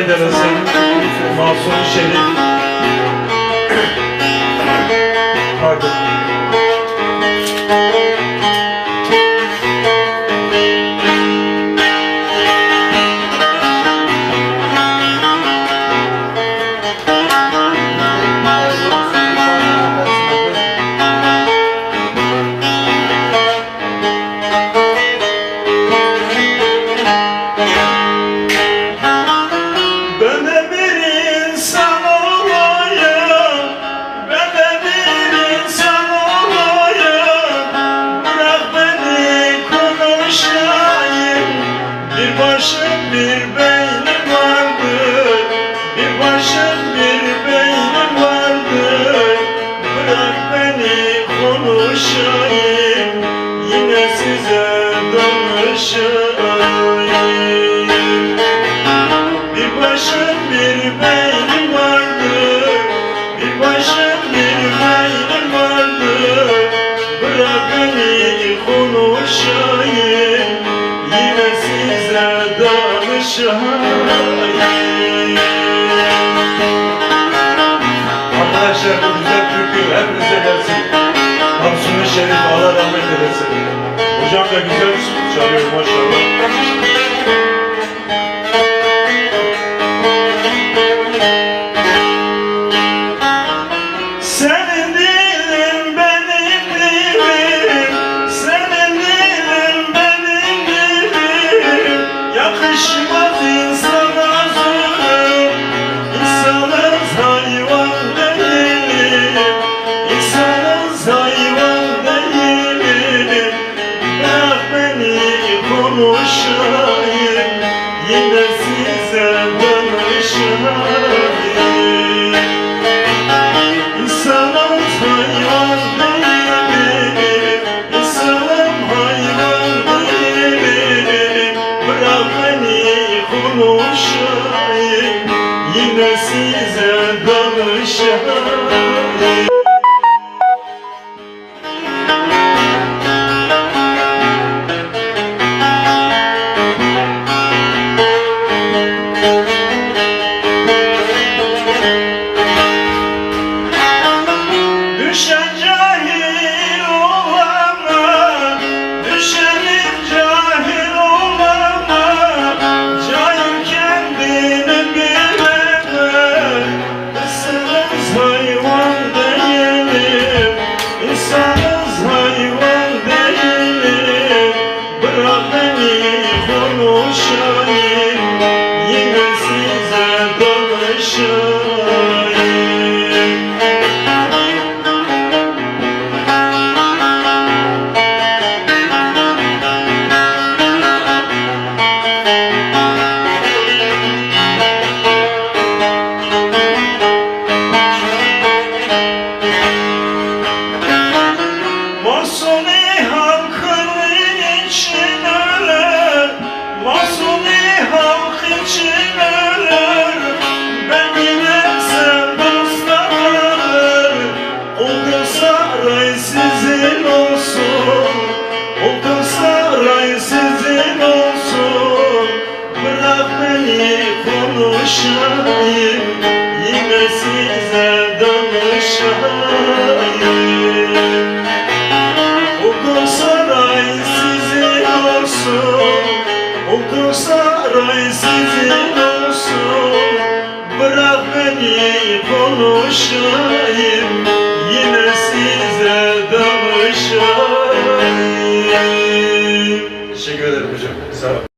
denesin. Masum Şerif. Hadi. Başım bir beynim vardır. Bırak beni konuşayım. Yine size danışayım. Bir başım bir beynim vardı Bir başım bir beynim vardı Bırak beni konuşayım. Yine size danışayım Arkadaşlar bu güzel türkü hepinize gelsin Hamsun'un Şerif Allah rahmet eylesin. Hocam da güzel çalıyor maşallah konuşayım Yine size danışayım danışayım Oldu saray sizin olsun. Bırak beni konuşayım